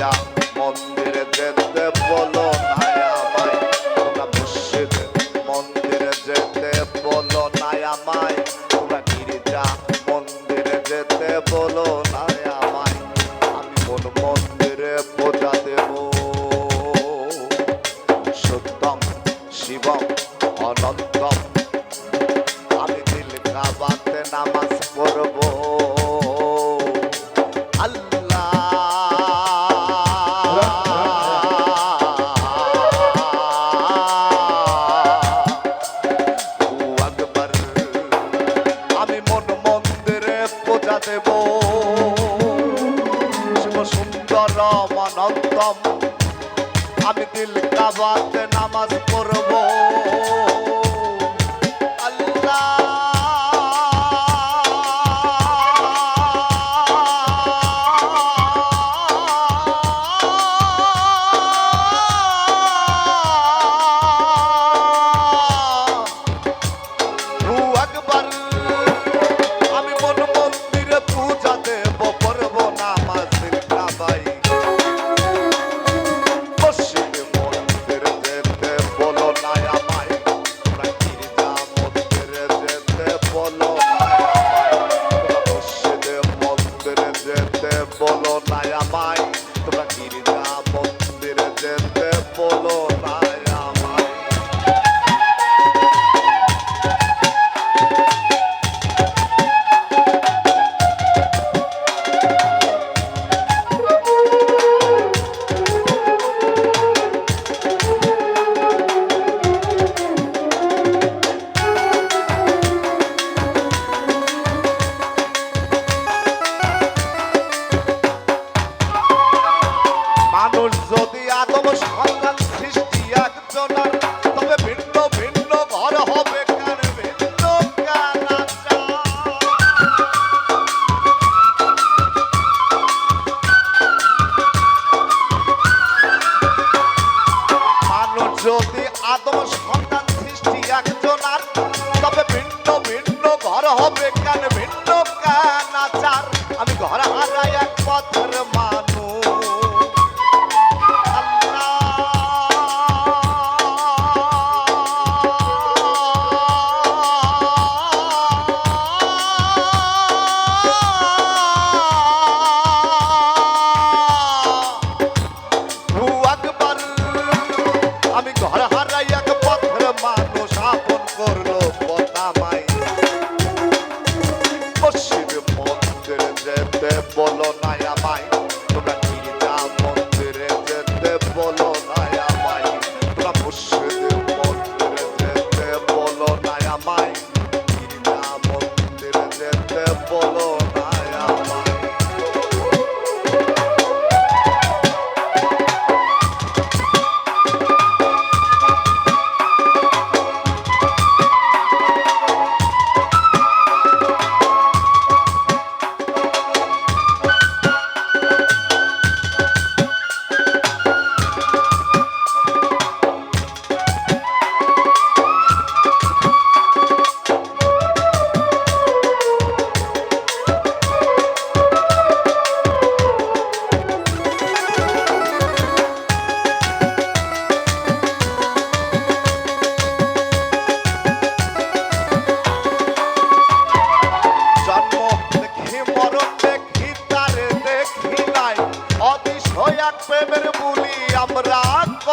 যা দিল কাবাতে যদি আদম সন্তান সৃষ্টি একজনার তবে ভিন্ন ভিন্ন ঘর হবে কেন?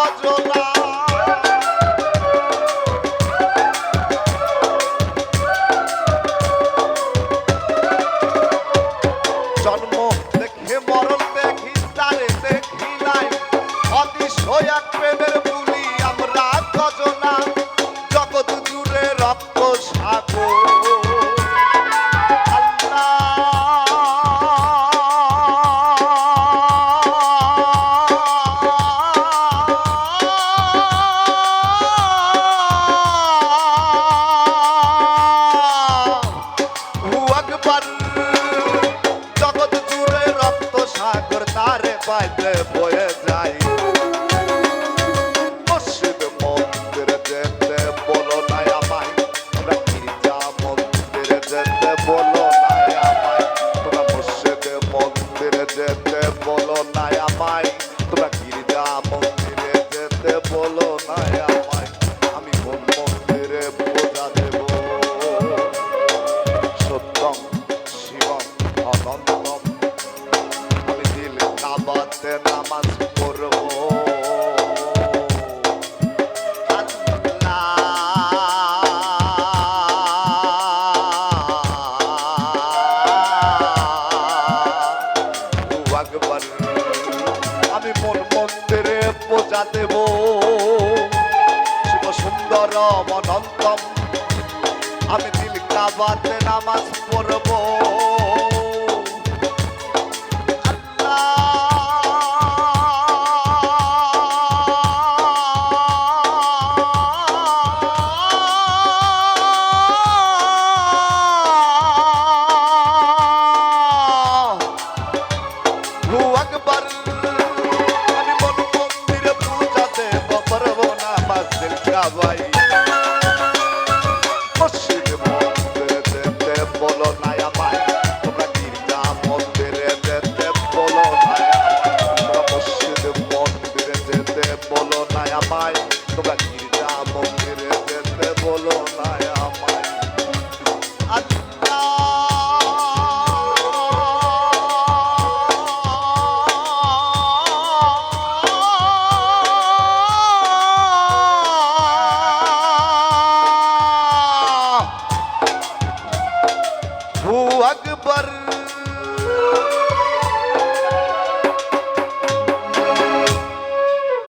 ভজন অনন্তম